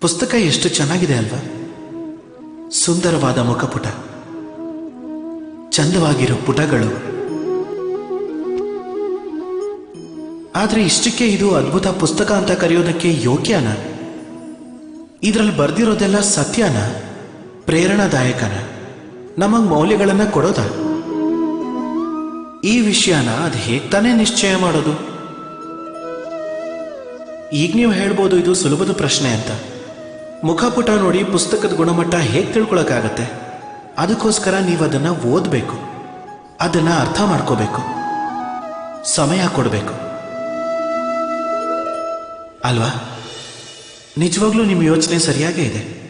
ಪುಸ್ತಕ ಎಷ್ಟು ಚೆನ್ನಾಗಿದೆ ಅಲ್ವಾ? ಸುಂದರವಾದ ಮುಖಪುಟ. ಚಂದವಾಗಿರೋ ಪುಟಗಳು. ಆದ್ರೆ ಇಷ್ಟಕ್ಕೆ ಇದು ಅದ್ಭುತ ಪುಸ್ತಕ ಅಂತ ಕರೆಯೋದಕ್ಕೆ ಯೋಗ್ಯನ? ಇದರಲ್ಲಿ ಬರ್ದಿರೋದೆಲ್ಲ ಸತ್ಯನ? ಪ್ರೇರಣಾದಾಯಕನ? ನಮಗ್ ಮೌಲ್ಯಗಳನ್ನ ಕೊಡೋದ? ಈ ವಿಷಯನ ಅದು ಹೇಗ್ ತಾನೇ ನಿಶ್ಚಯ ಮಾಡೋದು? ಈಗ ನೀವು ಹೇಳ್ಬೋದು ಇದು ಸುಲಭದ ಪ್ರಶ್ನೆ ಅಂತ. ಮುಖಪುಟ ನೋಡಿ ಪುಸ್ತಕದ ಗುಣಮಟ್ಟ ಹೇಗೆ ತಿಳ್ಕೊಳಕ್ಕಾಗತ್ತೆ? ಅದಕ್ಕೋಸ್ಕರ ನೀವು ಅದನ್ನ ಓದಬೇಕು. ಅದನ್ನ ಅರ್ಥ ಮಾಡ್ಕೋಬೇಕು. ಸಮಯ ಕೊಡಬೇಕು. ಅಲ್ವಾ? ನಿಜವಾಗ್ಲೂ ನಿಮ್ಮ ಯೋಚನೆ ಸರಿಯಾಗೇ ಇದೆ.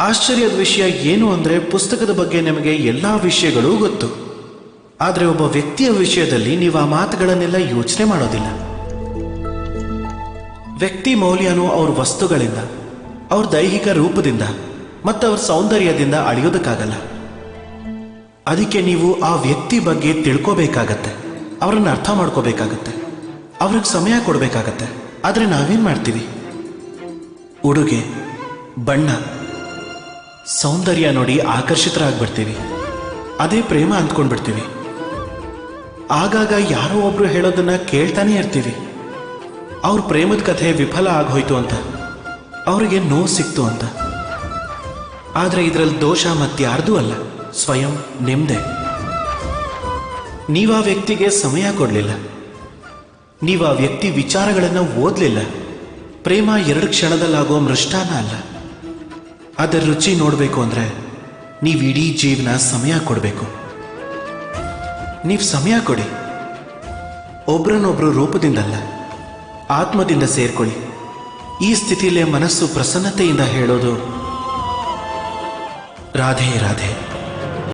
ಆಶ್ಚರ್ಯದ ವಿಷಯ ಏನು ಅಂದ್ರೆ ಪುಸ್ತಕದ ಬಗ್ಗೆ ನಿಮಗೆ ಎಲ್ಲಾ ವಿಷಯಗಳೂ ಗೊತ್ತು. ಆದರೆ ಒಬ್ಬ ವ್ಯಕ್ತಿಯ ವಿಷಯದಲ್ಲಿ ನೀವು ಆ ಮಾತುಗಳನ್ನೆಲ್ಲ ಯೋಚನೆ ಮಾಡೋದಿಲ್ಲ. ವ್ಯಕ್ತಿ ಮೌಲ್ಯನು ಅವ್ರ ವಸ್ತುಗಳಿಂದ ಅವ್ರ ದೈಹಿಕ ರೂಪದಿಂದ ಮತ್ತು ಅವ್ರ ಸೌಂದರ್ಯದಿಂದ ಅಳಿಯೋದಕ್ಕಾಗಲ್ಲ. ಅದಕ್ಕೆ ನೀವು ಆ ವ್ಯಕ್ತಿ ಬಗ್ಗೆ ತಿಳ್ಕೋಬೇಕಾಗತ್ತೆ. ಅವ್ರನ್ನ ಅರ್ಥ ಮಾಡ್ಕೋಬೇಕಾಗತ್ತೆ. ಅವ್ರಿಗೆ ಸಮಯ ಕೊಡಬೇಕಾಗತ್ತೆ. ಆದರೆ ನಾವೇನು ಮಾಡ್ತೀವಿ? ಉಡುಗೆ, ಬಣ್ಣ, ಸೌಂದರ್ಯ ನೋಡಿ ಆಕರ್ಷಿತರಾಗ್ಬಿಡ್ತೀವಿ. ಅದೇ ಪ್ರೇಮ ಅಂದ್ಕೊಂಡ್ಬಿಡ್ತೀವಿ. ಆಗಾಗ ಯಾರೋ ಒಬ್ರು ಹೇಳೋದನ್ನ ಕೇಳ್ತಾನೆ ಇರ್ತೀವಿ. ಅವ್ರ ಪ್ರೇಮದ ಕಥೆ ವಿಫಲ ಆಗೋಯ್ತು ಅಂತ. ಅವರಿಗೆ ನೋವು ಸಿಕ್ತು ಅಂತ. ಆದ್ರೆ ಇದರಲ್ಲಿ ದೋಷ ಮತ್ತಾರ್ದೂ ಅಲ್ಲ. ಸ್ವಯಂ ನಿಮ್ದೆ. ಆ ವ್ಯಕ್ತಿಗೆ ಸಮಯ ಕೊಡಲಿಲ್ಲ. ನೀವಾ ವ್ಯಕ್ತಿ ವಿಚಾರಗಳನ್ನು ಓದಲಿಲ್ಲ. ಪ್ರೇಮ ಎರಡು ಕ್ಷಣದಲ್ಲಾಗೋ ಮೃಷ್ಟಾನ ಅಲ್ಲ. ಅದರ ರುಚಿ ನೋಡಬೇಕು ಅಂದ್ರೆ ನೀವು ಇಡೀ ಜೀವನ ಸಮಯ ಕೊಡಬೇಕು. ನೀವು ಸಮಯ ಕೊಡಿ. ಒಬ್ರನ್ನೊಬ್ರು ರೂಪದಿಂದಲ್ಲ, ಆತ್ಮದಿಂದ ಸೇರ್ಕೊಳ್ಳಿ. ಈ ಸ್ಥಿತಿಯಲ್ಲೇ ಮನಸ್ಸು ಪ್ರಸನ್ನತೆಯಿಂದ ಹೇಳೋದು ರಾಧೆ ರಾಧೆ.